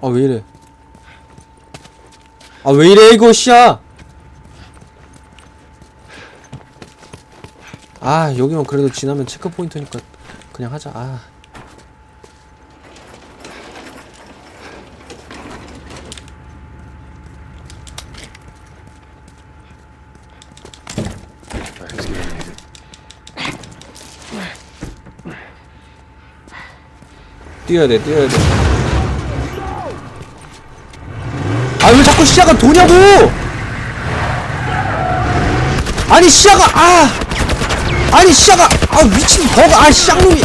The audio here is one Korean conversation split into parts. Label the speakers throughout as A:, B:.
A: 아 왜 이래? 아 왜 이래 이거 씨야? 아 여기만 그래도 지나면 체크 포인트니까 그냥 하자. 아. 뛰어야 돼 뛰어야 돼 자꾸 시야가 도냐고! 아니 시야가 아! 아니 시야가 아 미친 버거 아 쌍놈이!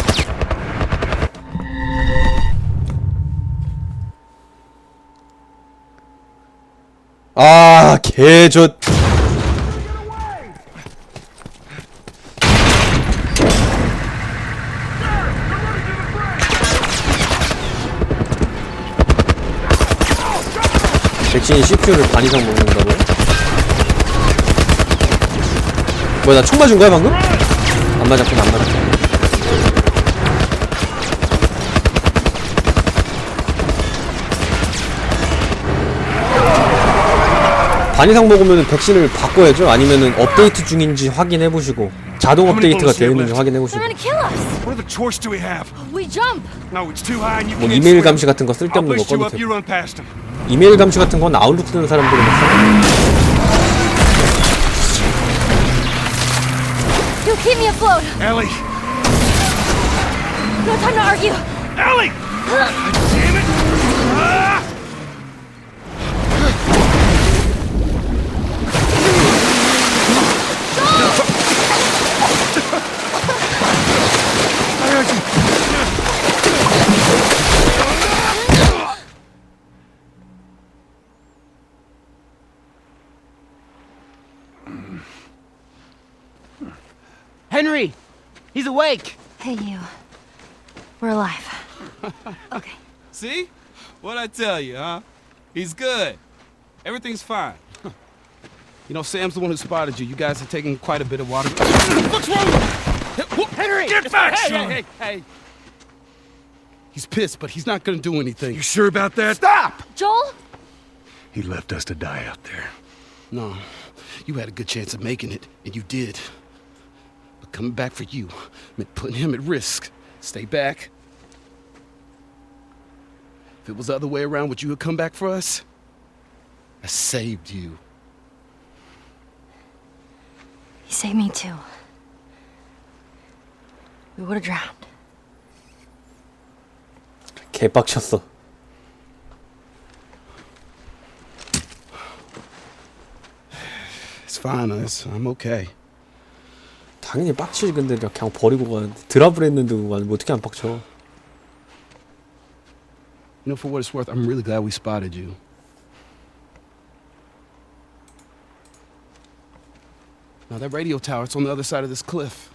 A: 아 개젖 백신이 CPU를 반 이상 먹는다고요? 뭐야 나 총 맞은 거야 방금? 안 맞았구나 안 맞았구나 반 이상 먹으면 백신을 바꿔야죠 아니면은 업데이트 중인지 확인해 보시고 자동 업데이트가 되어 있는지 확인해 보시고
B: They're gonna kill us.
C: What other choice do we have?
B: We jump.
C: No, it's too high and you
A: 뭐 이메일. 감시 같은 거 쓸데없는 거 꺼도 되고. 이메일 감시 같은 건 아웃룩 쓰는 사람들이 막 써.
B: You'll keep me afloat.
C: Ellie!
B: No time to argue.
C: Ellie! Damn
D: Henry! He's awake!
B: Hey, you. We're alive. Okay.
E: See? What'd I tell you, huh? He's good. Everything's fine. You know, Sam's the one who spotted you. You guys are taking quite a bit of water. What's wrong
D: Henry!
C: Get back,
E: Hey,
C: son!
E: hey, hey, hey. He's pissed, but he's not gonna do anything.
C: You sure about that?
E: Stop!
B: Joel?
C: He left us to die out there.
E: No, you had a good chance of making it, and you did. But coming back for you meant putting him at risk. Stay back. If it was the other way around, would you have come back for us? I saved you.
B: He saved me too. We would have drowned.
A: 개빡쳤어.
E: It's fine, us. I'm okay.
A: 당연히 빡치지 근데 내가 그냥 버리고 가는데 드랍을 했는데 그거 아니면 어떻게 안 빡쳐?
E: You know, for what it's worth, I'm really glad we spotted you. Now, that radio tower, it's on the other side of this cliff.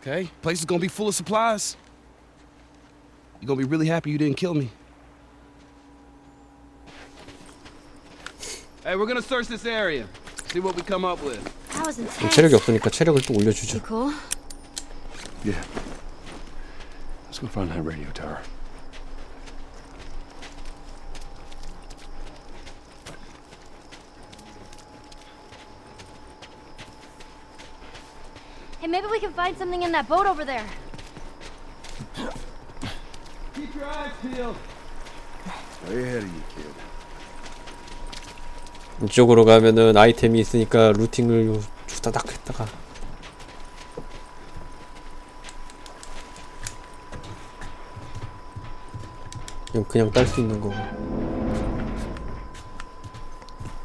E: Okay? Place is gonna be full of supplies. You're gonna be really happy you didn't kill me. Hey, we're gonna search this area. See what we come up with.
A: 체력이 없으니까 체력을 또 올려주죠.
B: Cool?
C: Yeah. Let's go find that radio tower.
B: Hey, maybe we can find something in that boat over there.
E: Keep your eyes peeled.
C: Way ahead of you, kid.
A: 이쪽으로 가면은 아이템이 있으니까 루팅을 후다닥 했다가 그냥 그냥 딸 수 있는 거고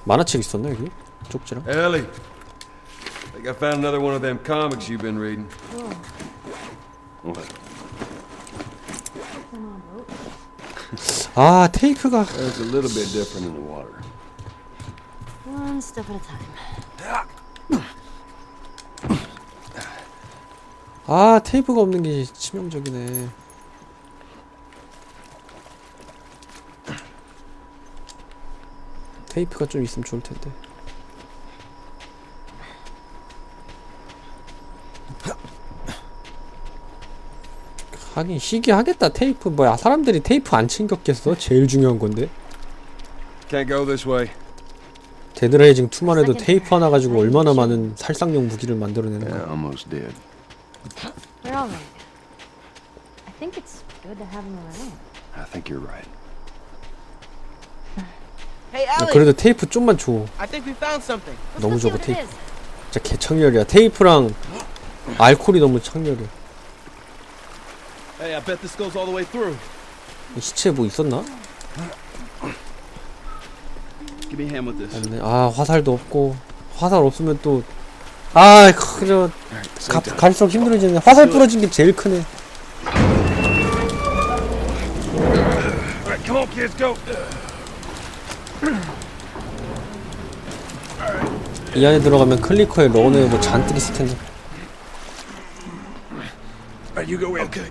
A: 만화책 있었나 여기? 쪽지랑?
F: Ellie, I think I found another one of them comics you've been reading. What?
A: 아 테이프가
F: It's a little bit different in the water.
B: One step at a time.
A: 아 테이프가 없는 게 치명적이네. 테이프가 좀 있으면 좋을 텐데. 하긴 희귀하겠다 테이프. 뭐야 사람들이 테이프 안 챙겼겠어? 제일 중요한 건데.
F: Can't go this way.
A: 데드라이징 2만 해도 테이프 하나 가지고 얼마나 많은 살상용 무기를 만들어내는 거야.
C: Almost.
B: They're all right. I think it's good to have them around.
C: I think you're right.
D: Hey,
A: 야,
D: Alex.
A: 그래도 테이프 좀만 줘
D: I think we found something.
B: Let's
A: 너무
B: go see
A: 적어,
B: what it
A: 테이프.
B: is.
A: 진짜 개창렬이야 테이프랑 알코올이 너무 창렬해
E: Hey, I bet this goes all the way through.
A: 이 시체에 뭐 있었나?
E: Give me a hand with this.
A: 없네 아 화살도 없고 화살 없으면 또 아 그저 가, 갈수록 힘들어지네 화살 부러진 게 제일 크네
F: Go.
A: 이 안에 들어가면 클리커에 런에 뭐 잔뜩 있을 텐데
F: Alright, you go in. Okay.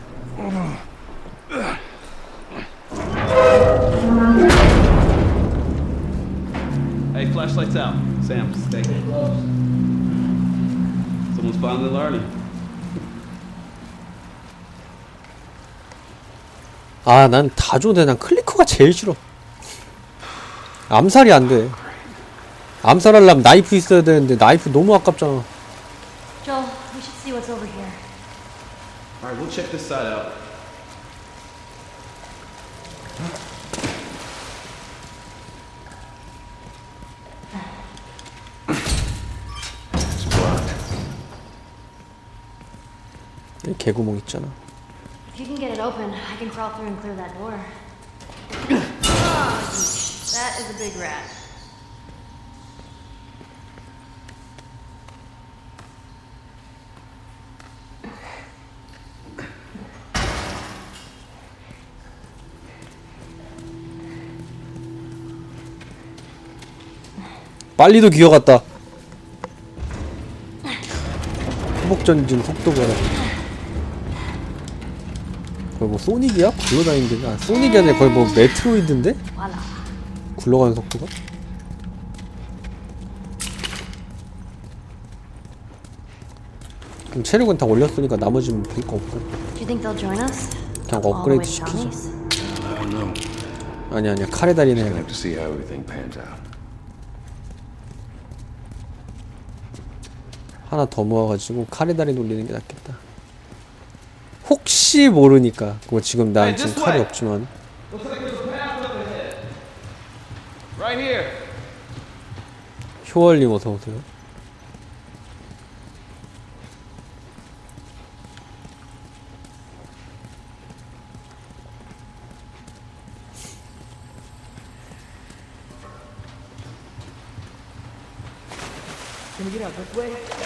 E: Hey, flashlights out. Sam, stay. Someone's finally learning.
A: 아 난 다 좋은데 난 클리커가 제일 싫어 암살이 안 돼 암살하려면 나이프 있어야 되는데 나이프 너무 아깝잖아
B: Joel, we should see what's over here.
E: All right, we'll check this side out.
A: 개구멍 있잖아
B: If you can get it open, I can crawl through and clear that door. Ah, yeesh. that is a big rat.
A: 빨리도 기어갔다 회복 전진 속도 봐라 거의 뭐 소닉이야? 굴러다니는 게 아, 소닉이 아니라 거의 뭐 메트로이드인데? 굴러가는 속도가? 그럼 체력은 다 올렸으니까 나머지는 별거 없고? 그냥 업그레이드
C: know.
A: 아니 아니야
C: pans out.
A: 하나 더 모아가지고 카레 다리 돌리는 게 낫겠다 혹시 모르니까 그거 지금 난
E: Hey,
A: 지금 칼이
E: way.
A: 없지만. 효월님 어서 오세요
D: Can we get out this way?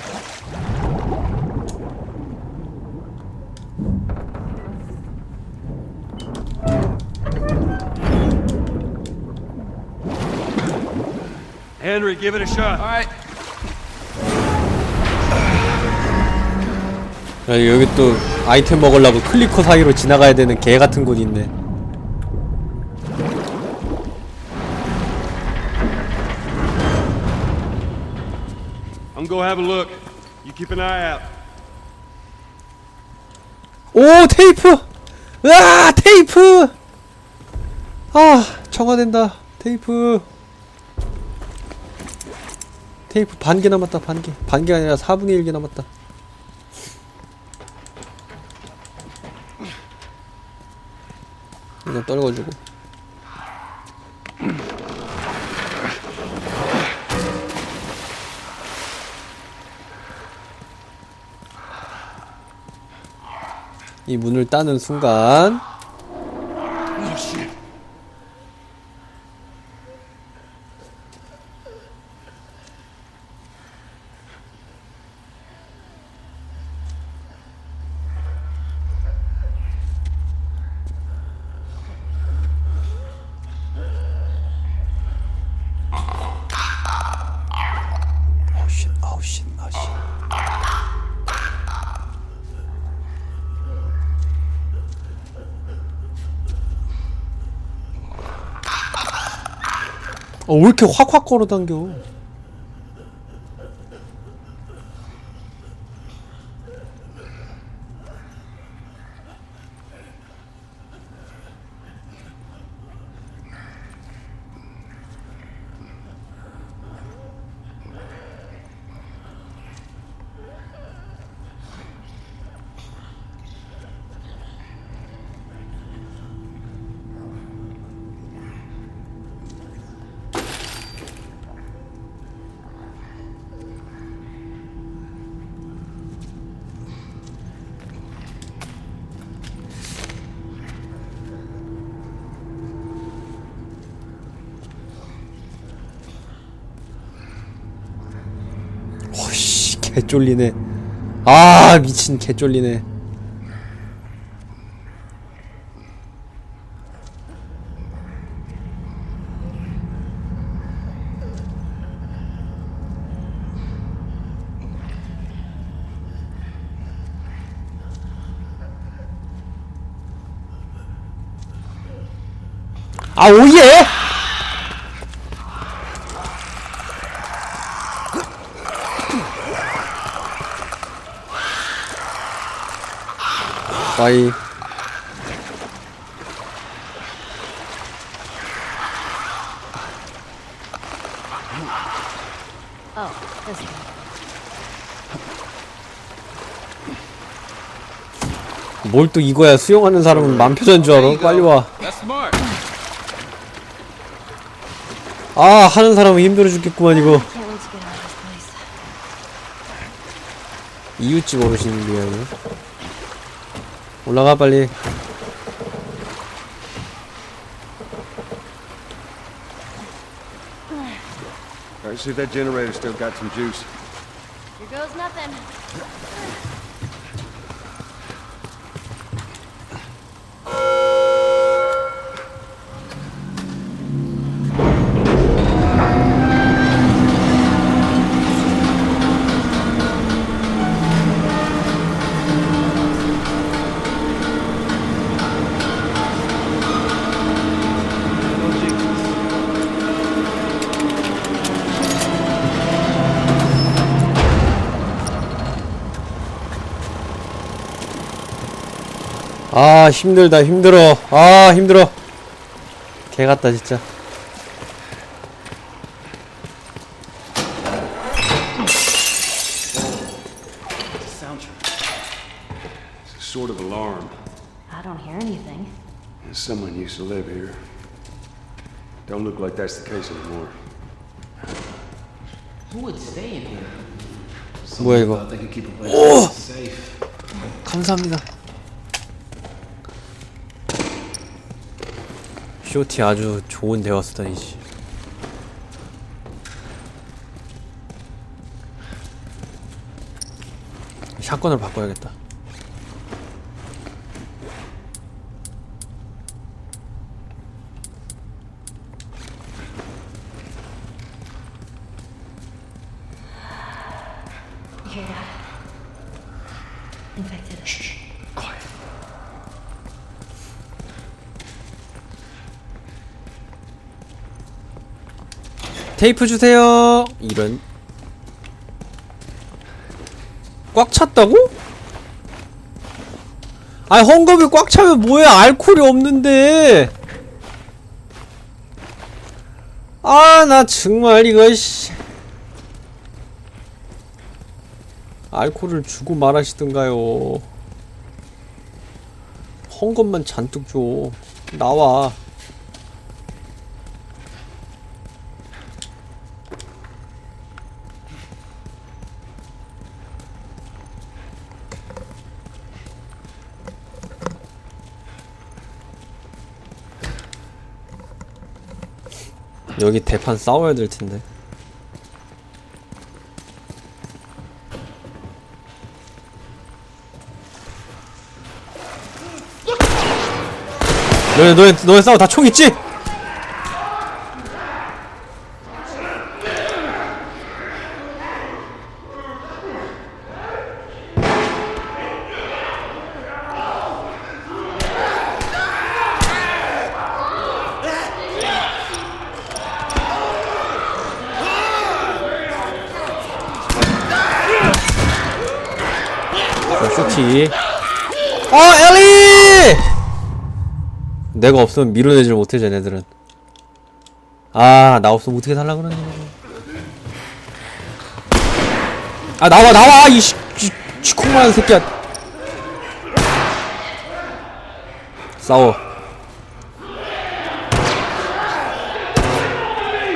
F: Henry, give it a shot.
E: All right.
A: 야, 여기 또 아이템 먹으려고 클리커 사이로 지나가야 되는 개 같은 곳 있네
F: I'm gonna have a look. You keep an eye out.
A: 오 테이프 으아 테이프 아 정화된다 테이프 테이프 반 개 남았다 반개. 반개 아니라 4분의 1개 남았다. 이거 떨궈주고. 이 문을 따는 순간 아우 쉣 아우 쉣 아우 쉣 어, 왜 이렇게 확확 걸어 당겨? 개쫄리네. 아 미친 개쫄리네. 아 오예 빠이
B: Oh, this one.
A: 뭘 또 이거야 수영하는 사람은 맘 표전 줄 알아 빨리
E: That's smart.
A: 아 하는 사람은 힘들어 죽겠구만 이거
B: Can't wait to get out of this place.
A: 이웃집 어르신인데요 이거. 올라가 빨리
F: see if that generator still got some juice.
A: 아 힘들다 힘들어 아 힘들어 개 같다 진짜
C: sort of alarm.
B: I don't hear anything.
C: Someone used to live here. Don't look like that's the case anymore.
D: Who would stay in here?
A: 뭐야 이거
G: Thought they could keep a place safe.
A: 감사합니다 쇼티 아주 좋은 대화 수단이지 샷건을 바꿔야겠다
B: You hear that? Infected.
A: 테이프 주세요. 이런. 꽉 찼다고? 아 헝겊이 꽉 차면 뭐야 알코올이 없는데. 아 나 정말 이거 씨. 알코올을 주고 말하시던가요? 헝겊만 잔뜩 줘. 나와 여기 대판 싸워야 될 텐데. 너네 너네 너네 싸워 다 총 있지? 자, 쇼티. 어, 엘리! 내가 없으면 밀어내질 못해, 쟤네들은. 아, 나 없으면 어떻게 살라 그러니. 아, 나와, 나와! 이 씨, 이 시콩만한 새끼야. 싸워.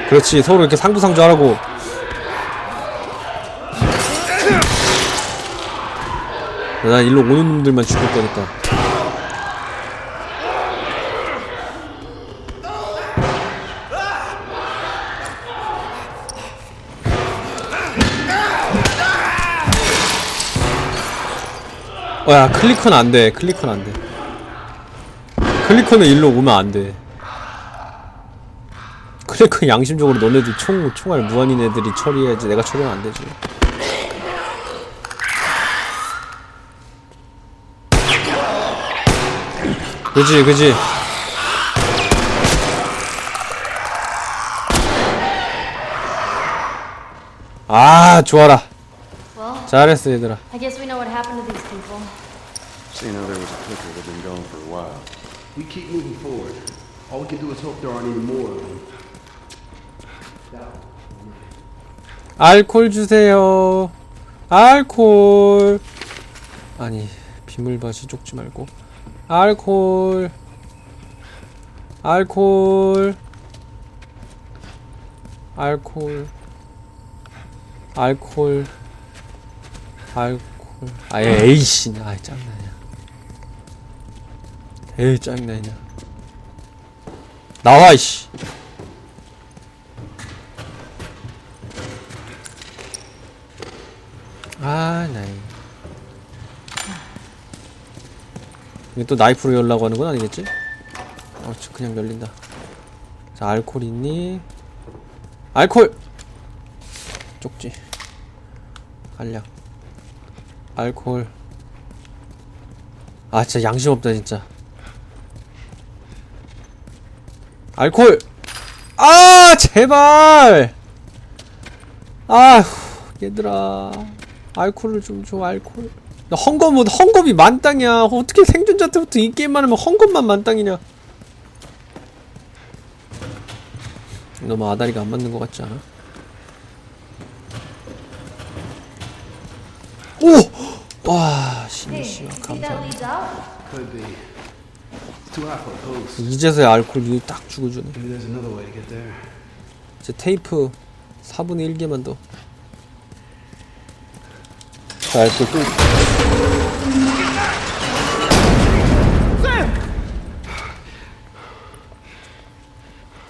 A: 그렇지, 서로 이렇게 상부상조 하라고. 난 일로 오는 놈들만 죽을 거니까. 어, 야, 클리커는 안 돼. 클리커는 안 돼. 클리커는 일로 오면 안 돼. 클리커 양심적으로 너네들 총, 총알 무한인 애들이 처리해야지. 내가 처리하면 안 되지. 그지, 그지. 아, 좋아라. 잘했어, 얘들아.
B: I guess we know what happened to these people.
C: Seeing how there was a clicker that had been gone for a while.
G: We keep moving forward. All we can do is hope there aren't any more of them.
A: 알콜 주세요. 알콜. 아니, 비물밭이 쫓지 말고. 알콜. 알콜. 알콜. 알콜. 알콜. 아, 에이씨. 아, 짱나냐. 에이, 짱나냐. 나와, 이씨. 아, 나이. 이게 또 나이프로 열라고 하는 건 아니겠지? 어, 저 그냥 열린다. 자, 알콜 있니? 알콜! 쪽지. 간략. 알콜. 아, 진짜 양심 없다, 진짜. 알콜! 아, 제발! 아휴, 얘들아. 알코올을 좀 줘, 알코올. 나 헝검, 뭐, 헝검이 만땅이야. 어떻게 생존자 때부터 이 게임만 하면 헝검만 만땅이냐. 너무 아다리가 안 맞는 것 같지 않아? 오! 와, 신이 씨, 감사합니다. 이제서야 알코올 이딱 죽어주네. 이제 테이프 4분의 1개만 더. 자, 알코올 또.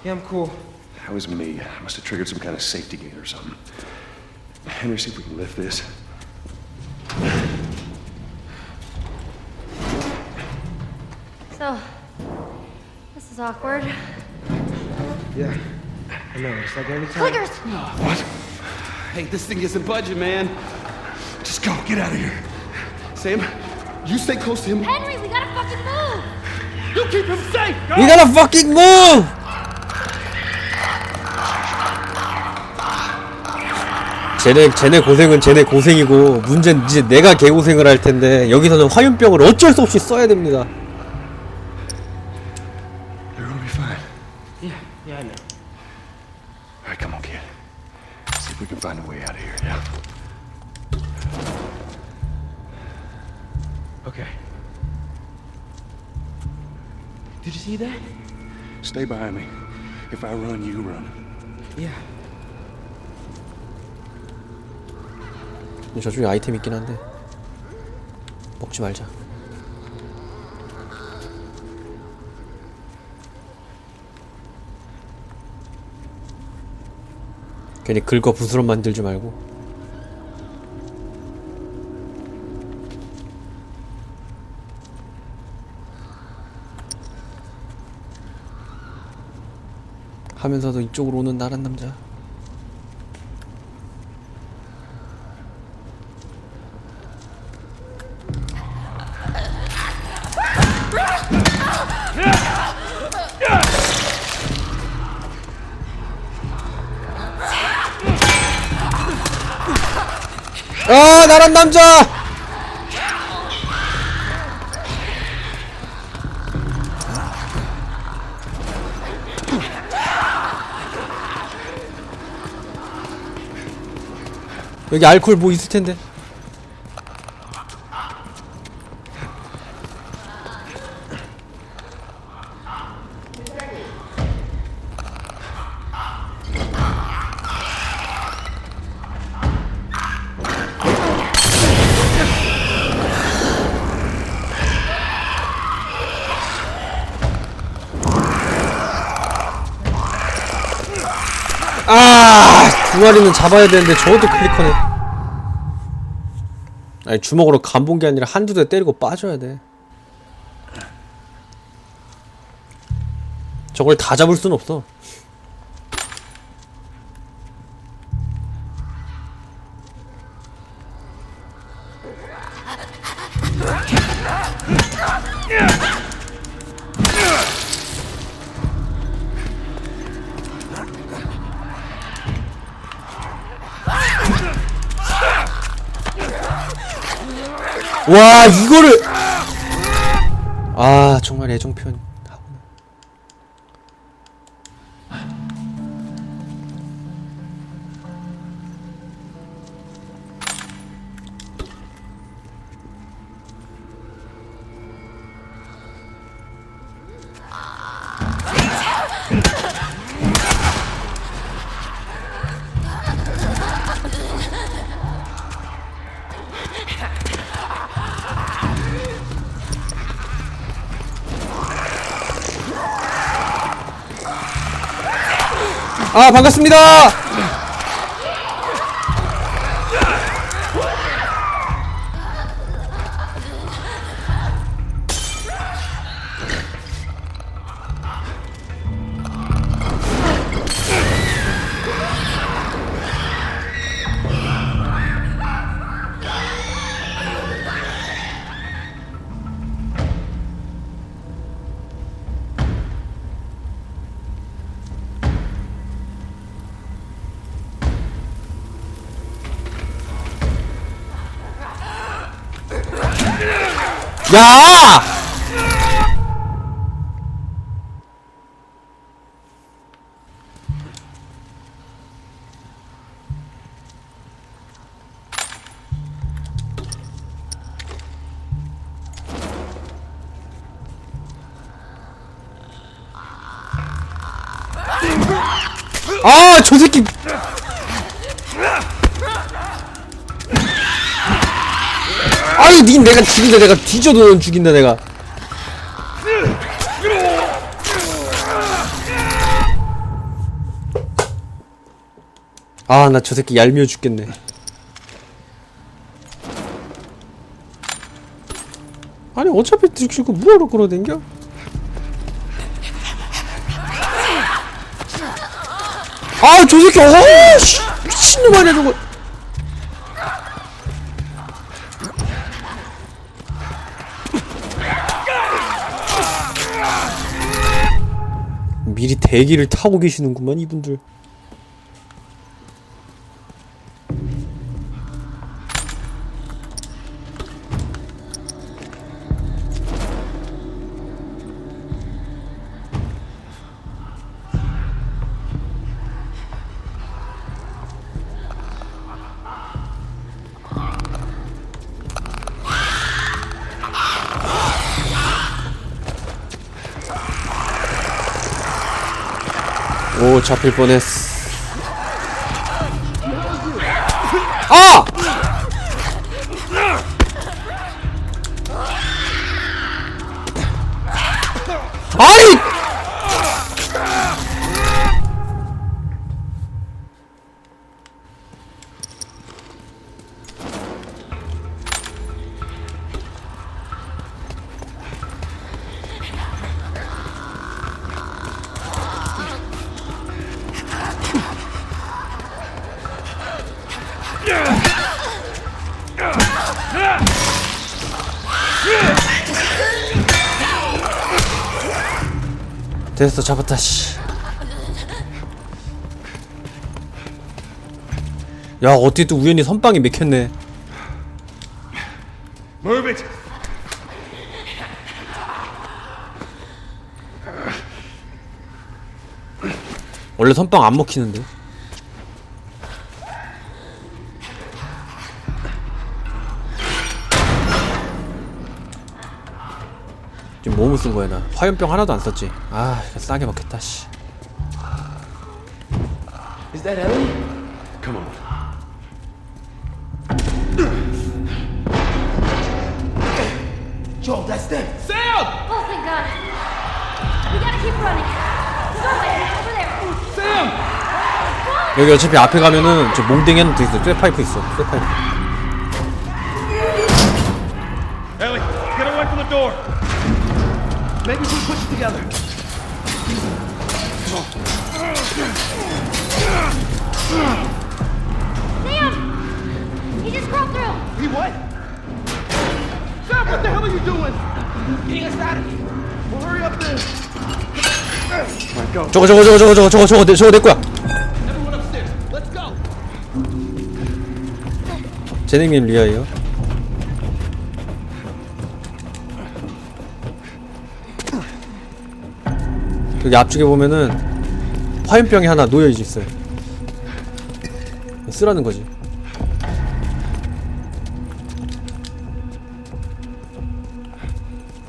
F: Yeah, I'm cool.
C: That was me. I must have triggered some kind of safety gate or something. Henry, see if we can lift this.
B: Awkward.
G: Yeah. I know. It's like every time.
B: Clickers!
E: Hey, this thing isn't budging, man.
C: Just go. Get out of here.
E: Sam, you stay close to him.
B: Henry, we gotta fucking move!
E: You keep him safe. Go!
A: We gotta fucking move! 쟤네, 쟤네 고생은 쟤네 고생이고, 문제는 이제 내가 개고생을 할 텐데, 여기서는 화염병을 어쩔 수 없이 써야 됩니다.
C: All right, come on, kid. See if we can find a way out of here. Yeah.
G: Okay. Did you see that?
C: Stay behind me. If I run, you run.
G: Yeah.
A: 저쪽에 아이템 있긴 한데, 먹지 말자. 괜히 긁어 부스럼 만들지 말고. 하면서도 이쪽으로 오는 나란 남자. 아, 나란 남자! 여기 알콜 뭐 있을 텐데. 마리는 잡아야 되는데 저것도 클리커네. 아니 주먹으로 간 본 게 아니라 한두 대 때리고 빠져야 돼 저걸 다 잡을 순 없어 와 이거를. 아 정말 애정 표현 아 반갑습니다 야 아, 저 새끼. 아유, 니 내가 죽인다, 내가 뒤져도 넌 죽인다, 내가. 아, 나 저 새끼 얄미워 죽겠네. 아니, 어차피 죽고 뭐하러 끌어댕겨? 아, 저 새끼, 어, 씨, 미친놈 아니야, 저거. 미리 대기를 타고 계시는구만, 이분들. 잡힐 뻔했어. 됐어, 잡았다, 씨. 야, 어떻게 또 우연히 선빵이 맥혔네.
C: Move it!
A: 원래 선빵 안 먹히는데. 쓴 거야 나 화염병 하나도 안 썼지 아 이거 싸게 먹겠다 씨
G: Is that Ellie?
C: Come on.
G: Joel, that's them.
B: Oh, thank God. We gotta keep running. Somewhere over there.
A: 여기 어차피 앞에 가면은 저 몽댕이 하나 더 있어 쇠파이프 있어 쇠파이프
G: door. Maybe if we push it together.
B: Sam! He just crawled through!
G: He what? Sam, what the hell are you doing? Getting us out of here. Well, hurry up then.
A: 저거 저거 저거 저거 저거 저거 저거 내 저거 내 거야
G: Everyone upstairs. Let's go.
A: 재능님 리아예요 여기 앞쪽에 보면은 화염병이 하나 놓여 있어요. 쓰라는 거지.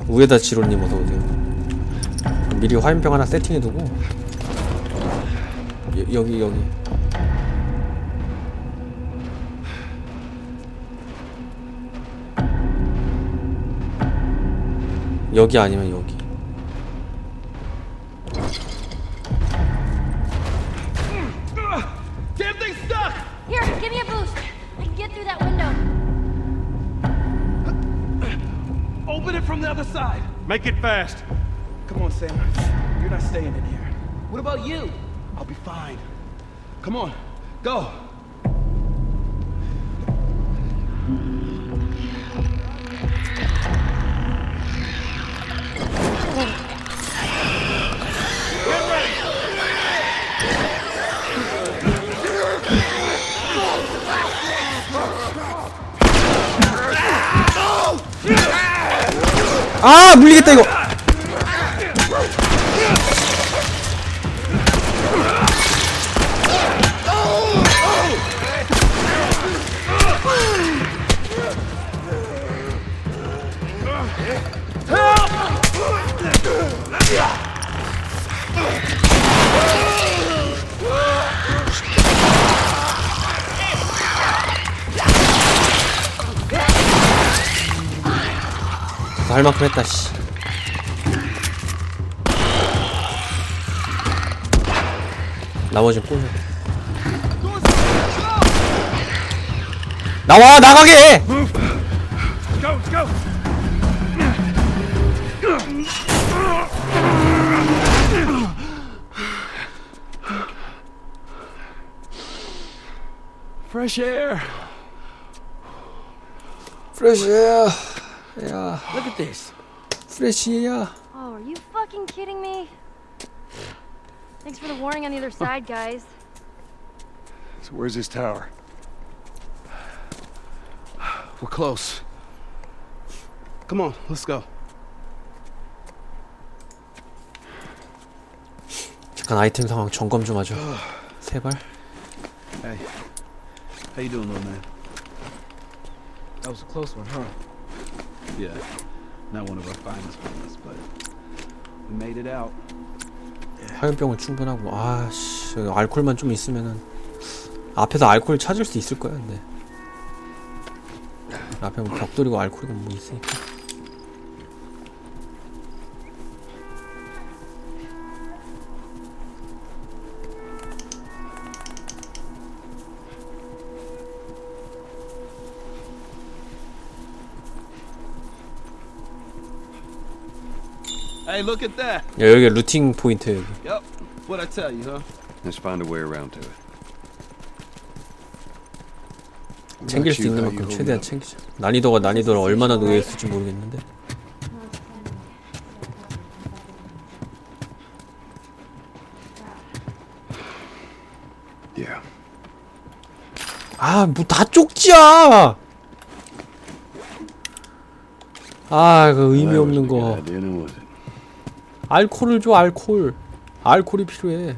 A: 우에다 지로님 어서 오세요. 미리 화염병 하나 세팅해두고. 여, 여기 여기. 여기 아니면 여기
C: fast.
G: Come on, Sam. You're not staying in here. What about you? I'll be fine. Come on, go.
A: 아 물리겠다 이거 했다 씨 나머지 꼬셔 나와 나가게 해!
C: Go, go.
G: Fresh air.
A: 프레시야 야
G: Look at this.
A: 프레시야
B: Oh, are you fucking kidding me? Thanks for the warning on the other side, guys.
C: So where's this tower?
E: We're close. Come on, let's go.
A: 잠깐 아이템 상황 점검 좀 하죠 세발
E: Hey, how you doing, little man?
D: That was a close one, huh?
E: Yeah, not one of our finest ones, but we made it out.
A: 화염병은 충분하고 아씨 알콜만 좀 있으면은 앞에서 알콜 찾을 수 있을 거야 근데. 앞에 뭐 벽돌이고 알콜이고 뭐 있으니까
E: Hey, look at that.
A: 야, 여기 루팅 포인트 여기
E: Yep. What'd I tell you, huh?
C: Let's find a way around to it.
A: 챙길 수 있는 만큼 최대한 챙기자 난이도가 난이도를 얼마나 놓여있을지 모르겠는데
C: Yeah.
A: 아 뭐 다 쪽지야 아 그 의미
C: That was
A: 없는 거
C: was it?
A: 알콜을 줘 알콜 알콜이 필요해